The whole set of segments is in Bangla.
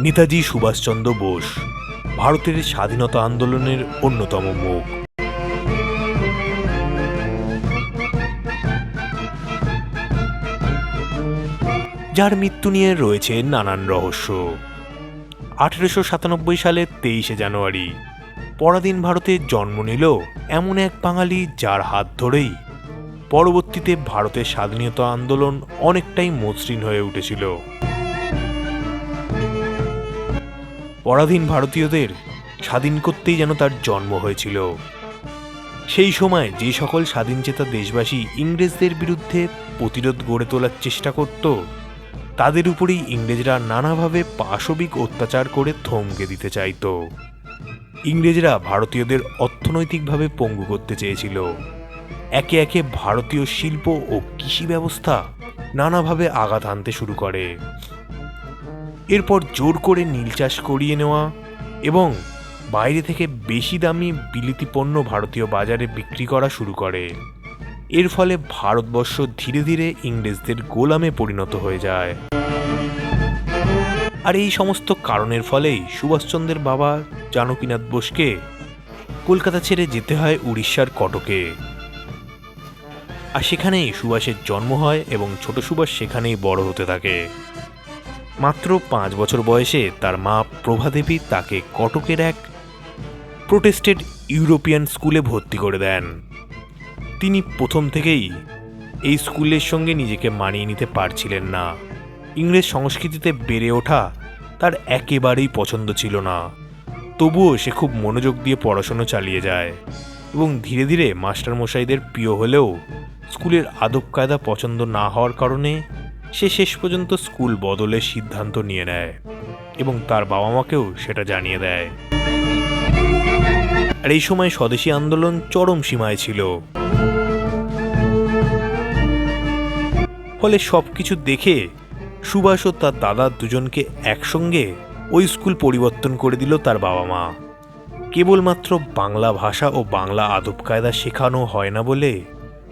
নেতাজি সুভাষচন্দ্র বোস, ভারতের স্বাধীনতা আন্দোলনের অন্যতম মুখ। যার মৃত্যু নিয়ে রয়েছে নানান রহস্য। আঠেরোশো সাতানব্বই সালের তেইশে জানুয়ারি, পরাধীন ভারতে জন্ম নিল এমন এক বাঙালি যার হাত ধরেই পরবর্তীতে ভারতের স্বাধীনতা আন্দোলন অনেকটাই মসৃণ হয়ে উঠেছিল। পরাধীন ভারতীয়দের স্বাধীন করতেই যেন তার জন্ম হয়েছিল। সেই সময় যে সকল স্বাধীনচেতা দেশবাসী ইংরেজদের বিরুদ্ধে প্রতিরোধ গড়ে তোলার চেষ্টা করত, তাদের উপরেই ইংরেজরা নানাভাবে পাশবিক অত্যাচার করে থমকে দিতে চাইতো। ইংরেজরা ভারতীয়দের অর্থনৈতিকভাবে পঙ্গু করতে চেয়েছিল। একে একে ভারতীয় শিল্প ও কৃষি ব্যবস্থা নানাভাবে আঘাত আনতে শুরু করে। এরপর জোর করে নীল চাষ করিয়ে নেওয়া এবং বাইরে থেকে বেশি দামি বিলিতি পণ্য ভারতীয় বাজারে বিক্রি করা শুরু করে। এর ফলে ভারতবর্ষ ধীরে ধীরে ইংরেজদের গোলামে পরিণত হয়ে যায়। আর এই সমস্ত কারণের ফলেই সুভাষচন্দ্রের বাবা জানকীনাথ বোসকে কলকাতা ছেড়ে যেতে হয় উড়িষ্যার কটকে। আর সেখানেই সুভাষের জন্ম হয় এবং ছোট সুভাষ সেখানেই বড় হতে থাকে। মাত্র পাঁচ বছর বয়সে তার মা প্রভাদেবী তাকে কটকের এক প্রোটেস্টেড ইউরোপিয়ান স্কুলে ভর্তি করে দেন। তিনি প্রথম থেকেই এই স্কুলের সঙ্গে নিজেকে মানিয়ে নিতে পারছিলেন না। ইংরেজ সংস্কৃতিতে বেড়ে ওঠা তার একেবারেই পছন্দ ছিল না। তবুও সে খুব মনোযোগ দিয়ে পড়াশুনো চালিয়ে যায় এবং ধীরে ধীরে মাস্টারমশাইদের প্রিয় হলেও স্কুলের আদব কায়দা পছন্দ না হওয়ার কারণে সে শেষ পর্যন্ত স্কুল বদলের সিদ্ধান্ত নিয়ে নেয় এবং তার বাবা মাকেও সেটা জানিয়ে দেয়। আর এই সময় স্বদেশী আন্দোলন চরম সীমায় ছিল। ফলে সব কিছু দেখে সুভাষ ও তার দাদা দুজনকে একসঙ্গে ওই স্কুল পরিবর্তন করে দিল তার বাবা মা কেবলমাত্র বাংলা ভাষা ও বাংলা আদব কায়দা শেখানো হয় না বলে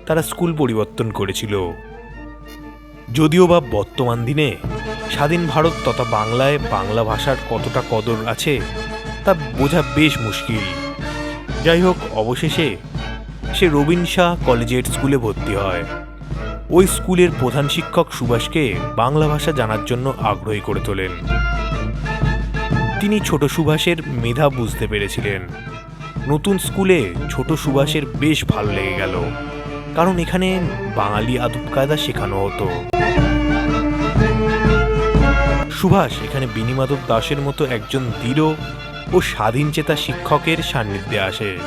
তারা স্কুল পরিবর্তন করেছিল। যদিও বা বর্তমান দিনে স্বাধীন ভারত তথা বাংলায় বাংলা ভাষার কতটা কদর আছে, তা বোঝা বেশ মুশকিল। যাই হোক, অবশেষে সে রবীন শাহ কলেজিয়েট স্কুলে ভর্তি হয়। ওই স্কুলের প্রধান শিক্ষক সুভাষকে বাংলা ভাষা জানার জন্য আগ্রহী করে তোলেন। তিনি ছোট সুভাষের মেধা বুঝতে পেরেছিলেন। নতুন স্কুলে ছোট সুভাষের বেশ ভালো লেগে গেল। কারণ এখানে বাঙালি আদব কায়দা শেখানো হতো। সুভাষ, এখানে বিনিমাধব দাসের মতো একজন দৃঢ় ও স্বাধীনচেতা শিক্ষকের সান্নিধ্যে আসে।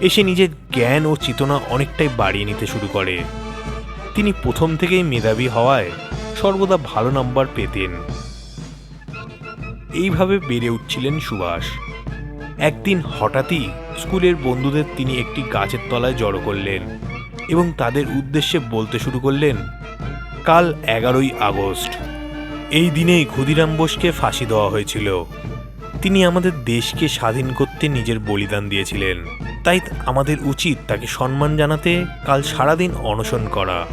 এসে নিজের জ্ঞান ও চেতনা অনেকটাই বাড়িয়ে নিতে শুরু করে। তিনি প্রথম থেকেই মেধাবী হওয়ায় সর্বদা ভালো নাম্বার পেতেন। এইভাবে বেড়ে উঠছিলেন সুভাষ। একদিন হঠাৎই স্কুলের বন্ধুদের তিনি একটি গাছের তলায় জড়ো করলেন এবং তাদের উদ্দেশ্যে বলতে শুরু করলেন, কাল এগারোই আগস্ট। এই দিনেই ক্ষুদিরাম বোসকে ফাঁসি দেওয়া হয়েছিল। তিনি আমাদের দেশকে স্বাধীন করতে নিজের বলিদান দিয়েছিলেন। তাই আমাদের উচিত তাকে সম্মান জানাতে কাল সারাদিন অনশন করা।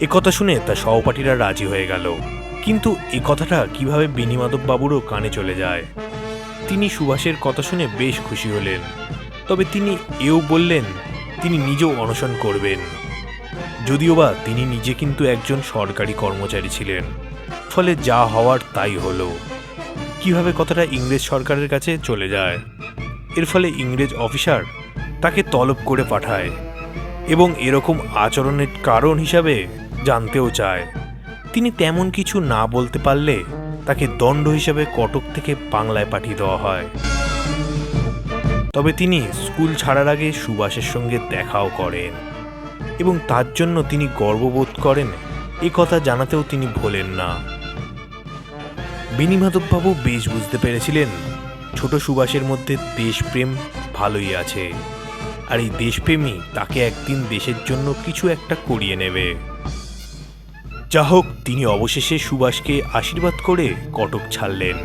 একথা শুনে তার সহপাঠীরা রাজি হয়ে গেল। কিন্তু এ কথাটা কীভাবে বিনিমাধব বাবুরও কানে চলে যায়? তিনি সুভাষের কথা শুনে বেশ খুশি হলেন। তবে তিনি এও বললেন, তিনি নিজেও অনশন করবেন। যদিও বা তিনি নিজে কিন্তু একজন সরকারি কর্মচারী ছিলেন, ফলে যা হওয়ার তাই হলো। কীভাবে কথাটা ইংরেজ সরকারের কাছে চলে যায়? এর ফলে ইংরেজ অফিসার তাকে তলব করে পাঠায় এবং এরকম আচরণের কারণ হিসাবে জানতেও চায়। তিনি তেমন কিছু না বলতে পারলে তাকে দণ্ড হিসাবে কটক থেকে বাংলায় পাঠিয়ে দেওয়া হয়। তবে তিনি স্কুল ছাড়ার আগে সুভাষের সঙ্গে দেখাও করেন এবং তার জন্য তিনি গর্ববোধ করেন, এ কথা জানাতেও তিনি ভোলেন না। বিনিমাধববাবু বেশ বুঝতে পেরেছিলেন, ছোট সুভাষের মধ্যে দেশপ্রেম ভালোই আছে, আর এই দেশপ্রেমই তাকে একদিন দেশের জন্য কিছু একটা করিয়ে নেবে। যা হোক তিনি অবশেষে সুভাষকে আশীর্বাদ করে কটক ছাড়লেন,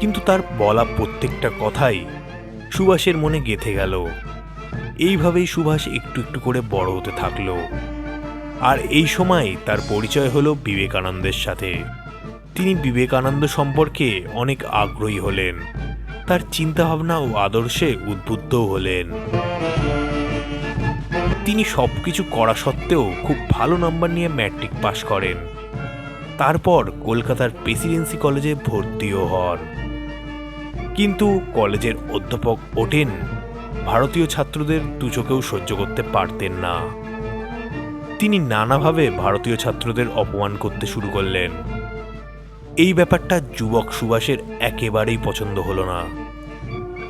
কিন্তু তার বলা প্রত্যেকটা কথাই সুভাষের মনে গেঁথে গেল। এইভাবেই সুভাষ একটু একটু করে বড় হতে থাকল। আর এই সময় তার পরিচয় হলো বিবেকানন্দের সাথে। তিনি বিবেকানন্দ সম্পর্কে অনেক আগ্রহী হলেন। তার চিন্তাভাবনা ও আদর্শে উদ্বুদ্ধও হলেন। তিনি সব কিছু করা সত্ত্বেও খুব ভালো নম্বর নিয়ে ম্যাট্রিক পাশ করেন। তারপর কলকাতার প্রেসিডেন্সি কলেজে ভর্তিও হন। কিন্তু কলেজের অধ্যাপক ওটেন ভারতীয় ছাত্রদের দুচোখেও সহ্য করতে পারতেন না। তিনি নানাভাবে ভারতীয় ছাত্রদের অপমান করতে শুরু করলেন। এই ব্যাপারটা যুবক সুভাষের একেবারেই পছন্দ হলো না।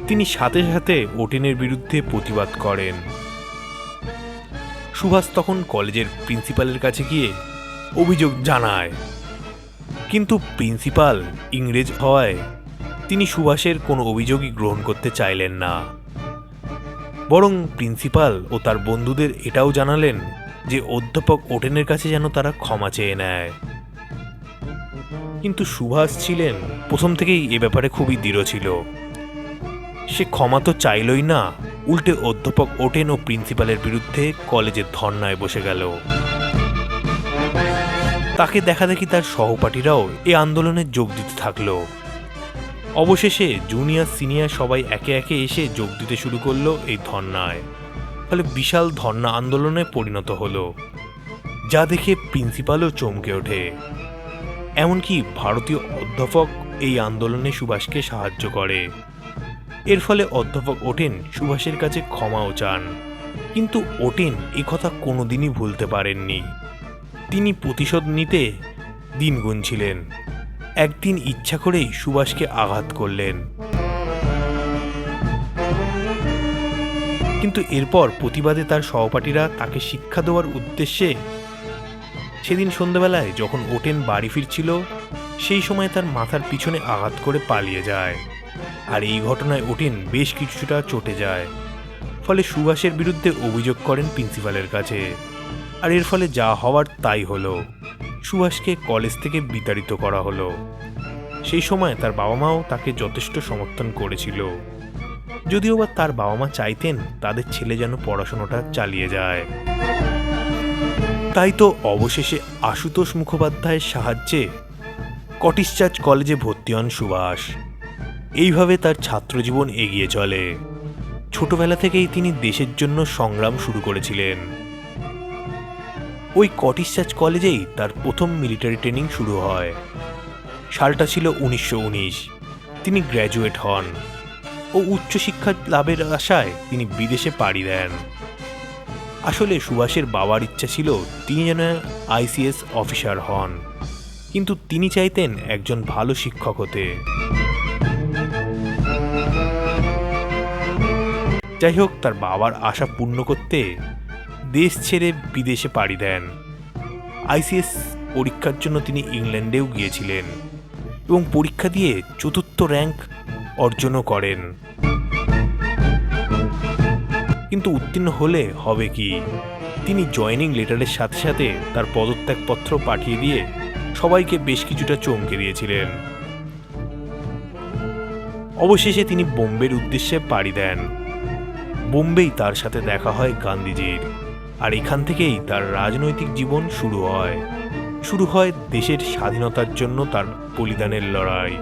তিনি সাথে সাথে ওটেনের বিরুদ্ধে প্রতিবাদ করেন। সুভাষ তখন কলেজের প্রিন্সিপালের কাছে গিয়ে অভিযোগ জানায়। কিন্তু প্রিন্সিপাল ইংরেজ হওয়ায় তিনি সুভাষের কোনো অভিযোগই গ্রহণ করতে চাইলেন না। বরং প্রিন্সিপাল ও তার বন্ধুদের এটাও জানালেন যে অধ্যাপক ওটেনের কাছে যেন তারা ক্ষমা চেয়ে নেয়। কিন্তু সুভাষ ছিলেন প্রথম থেকেই এ ব্যাপারে খুবই দৃঢ় ছিল। সে ক্ষমা তো চাইলই না, উল্টে অধ্যাপক ওটেন ও প্রিন্সিপালের বিরুদ্ধে কলেজের ধর্নায় বসে গেল। তাকে দেখা দেখি তার সহপাঠীরাও এ আন্দোলনে যোগ দিতে থাকল। অবশেষে জুনিয়র, সিনিয়র সবাই একে একে এসে যোগ দিতে শুরু করল এই ধর্নায়। ফলে বিশাল ধর্না আন্দোলনে পরিণত হলো, যা দেখে প্রিন্সিপালও চমকে ওঠে। এমনকি ভারতীয় অধ্যাপক এই আন্দোলনে সুভাষকে সাহায্য করে। এর ফলে অধ্যাপক ওটেন সুভাষের কাছে ক্ষমাও চান, কিন্তু ওটেন কথা কোনোদিনই ভুলতে পারেননি। তিনি প্রতিশোধ নিতে দিন গুনছিলেন একদিন ইচ্ছা করেই সুভাষকে আঘাত করলেন। কিন্তু এরপর প্রতিবাদে তার সহপাঠীরা তাকে শিক্ষা দেওয়ার উদ্দেশ্যে সেদিন সন্ধ্যাবেলায় যখন ওটেন বাড়ি ফিরছিল, সেই সময় তার মাথার পিছনে আঘাত করে পালিয়ে যায়। আর এই ঘটনায় ওটেন বেশ কিছুটা চটে যায়। ফলে সুভাষের বিরুদ্ধে অভিযোগ করেন প্রিন্সিপালের কাছে। আর এর ফলে যা হওয়ার তাই হলো। সুভাষকে কলেজ থেকে বিতাড়িত করা হলো। সেই সময় তার বাবা মাও তাকে যথেষ্ট সমর্থন করেছিল। যদিও বা তার বাবা মা চাইতেন তাদের ছেলে যেন পড়াশোনাটা চালিয়ে যায়। তাই তো অবশেষে আশুতোষ মুখোপাধ্যায়ের সাহায্যে কটিশ চার্চ কলেজে ভর্তি হন সুভাষ। এইভাবে তার ছাত্রজীবন এগিয়ে চলে। ছোটবেলা থেকেই তিনি দেশের জন্য সংগ্রাম শুরু করেছিলেন। ওই চার্চ কলেজেই তার প্রথম মিলিটারি ট্রেনিং শুরু হয়। সালটা ছিল উনিশশো তিনি গ্র্যাজুয়েট হন ও উচ্চশিক্ষা লাভের আশায় তিনি বিদেশে পাড়ি দেন। আসলে সুভাষের বাবার ইচ্ছা ছিল তিনি যেন আইসিএস অফিসার হন, কিন্তু তিনি চাইতেন একজন ভালো শিক্ষক হতে। যাই হোক, তার বাবার আশা পূর্ণ করতে দেশ ছেড়ে বিদেশে পাড়ি দেন। আইসিএস পরীক্ষার জন্য তিনি ইংল্যান্ডেও গিয়েছিলেন এবং পরীক্ষা দিয়ে চতুর্থ র্যাঙ্ক অর্জনও করেন। কিন্তু উত্তীর্ণ হলে হবে কি? তিনি জয়নিং লেটারের সাথে সাথে তার পদত্যাগপত্র পাঠিয়ে দিয়ে সবাইকে বেশ কিছুটা চমকে দিয়েছিলেন। অবশেষে তিনি বোম্বের উদ্দেশ্যে পাড়ি দেন। বোম্বেই তার সাথে দেখা হয় গান্ধীজির। আর এখান থেকেই তার রাজনৈতিক জীবন শুরু হয়। শুরু হয় দেশের স্বাধীনতার জন্য তার বলিদানের লড়াই।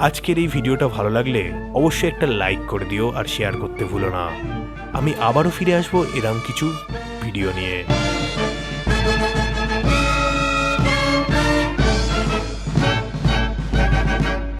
আজকের এই ভিডিওটা ভালো লাগলে অবশ্যই একটা লাইক করে দিও আর শেয়ার করতে ভুলো না। আমি আবারও ফিরে আসব এরম কিছু ভিডিও নিয়ে।